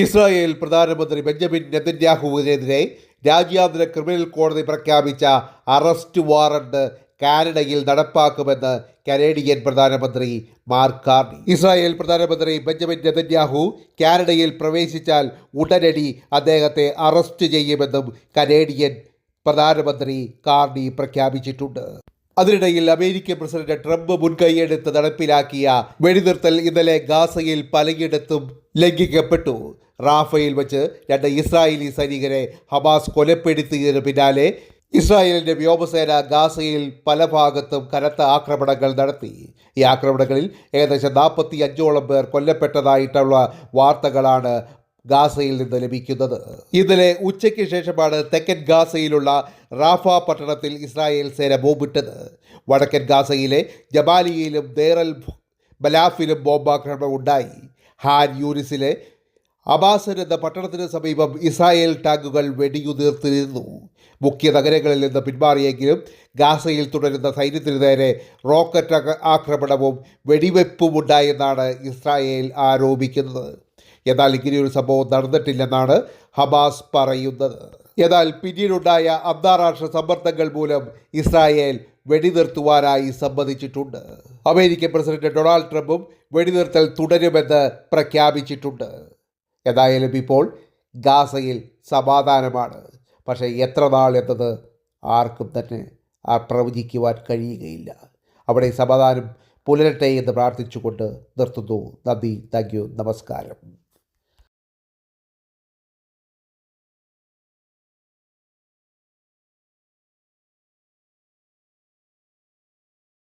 Israel പ്രധാനമന്ത്രി Benjamin നെതന്യാഹുവിനെതിരെ രാജ്യാന്തര criminal കോടതി പ്രഖ്യാപിച്ച അറസ്റ്റ് വാറണ്ട് കാനഡയിൽ നടപ്പാക്കുമെന്ന് കനേഡിയൻ പ്രധാനമന്ത്രി മാർക്ക് കാർണി. ഇസ്രായേൽ പ്രധാനമന്ത്രി ബെഞ്ചമിൻ നെതന്യാഹു കാനഡയിൽ പ്രവേശിച്ചാൽ ഉടനടി അദ്ദേഹത്തെ അറസ്റ്റ് ചെയ്യുമെന്നും കനേഡിയൻ പ്രധാനമന്ത്രി കാർണി പ്രഖ്യാപിച്ചിട്ടുണ്ട്. അതിനിടയിൽ അമേരിക്കൻ പ്രസിഡന്റ് ട്രംപ് മുൻകൈയെടുത്ത് നടപ്പിലാക്കിയ വെടിനിർത്തൽ ഇന്നലെ ഗാസയിൽ പലയിടത്തും ലംഘിക്കപ്പെട്ടു. റാഫയിൽ വെച്ച് രണ്ട് ഇസ്രായേലി സൈനികരെ ഹമാസ് കൊലപ്പെടുത്തിയതിനു പിന്നാലെ ഇസ്രായേലിന്റെ വ്യോമസേന ഗാസയിൽ പല ഭാഗത്തും കനത്ത ആക്രമണങ്ങൾ നടത്തി. ഈ ആക്രമണങ്ങളിൽ ഏകദേശം നാൽപ്പത്തി അഞ്ചോളം പേർ കൊല്ലപ്പെട്ടതായിട്ടുള്ള വാർത്തകളാണ് ഗാസയിൽ നിന്ന് ലഭിക്കുന്നത്. ഇന്നലെ ഉച്ചയ്ക്ക് ശേഷമാണ് തെക്കൻ ഗാസയിലുള്ള റാഫ പട്ടണത്തിൽ ഇസ്രായേൽ സേന ബോംബിട്ടത്. വടക്കൻ ഗാസയിലെ ജബാലിയയിലും ദേറൽ ബലാഫിലും ബോംബാക്രമണം ഉണ്ടായി ഹാൻ യൂനിസിലെ എന്ന പട്ടണത്തിന് സമീപം ഇസ്രായേൽ ടാങ്കുകൾ വെടിയുതിർത്തിരുന്നു. മുഖ്യ നഗരങ്ങളിൽ നിന്ന് പിന്മാറിയെങ്കിലും ഗാസയിൽ തുടരുന്ന സൈന്യത്തിനു നേരെ റോക്കറ്റ് ആക്രമണവും വെടിവെപ്പും ഉണ്ടായെന്നാണ് ഇസ്രായേൽ ആരോപിക്കുന്നത്. എന്നാൽ ഇങ്ങനെയൊരു സംഭവം നടന്നിട്ടില്ലെന്നാണ് ഹമാസ് പറയുന്നത്. എന്നാൽ പിന്നീടുണ്ടായ അന്താരാഷ്ട്ര സമ്മർദ്ദങ്ങൾ മൂലം ഇസ്രായേൽ വെടിനിർത്തുവാനായി സമ്മതിച്ചിട്ടുണ്ട്. അമേരിക്കൻ പ്രസിഡന്റ് ഡൊണാൾഡ് ട്രംപും വെടിനിർത്തൽ തുടരുമെന്ന് പ്രഖ്യാപിച്ചിട്ടുണ്ട്. ഏതായാലും ഇപ്പോൾ ഗാസയിൽ സമാധാനമാണ്. പക്ഷേ എത്ര നാൾ എന്നത് ആർക്കും തന്നെ ആ പ്രവചിക്കുവാൻ കഴിയുകയില്ല. അവിടെ സമാധാനം പുലരട്ടെ എന്ന് പ്രാർത്ഥിച്ചുകൊണ്ട് നിർത്തുന്നു. നന്ദി താങ്ക് യു നമസ്കാരം.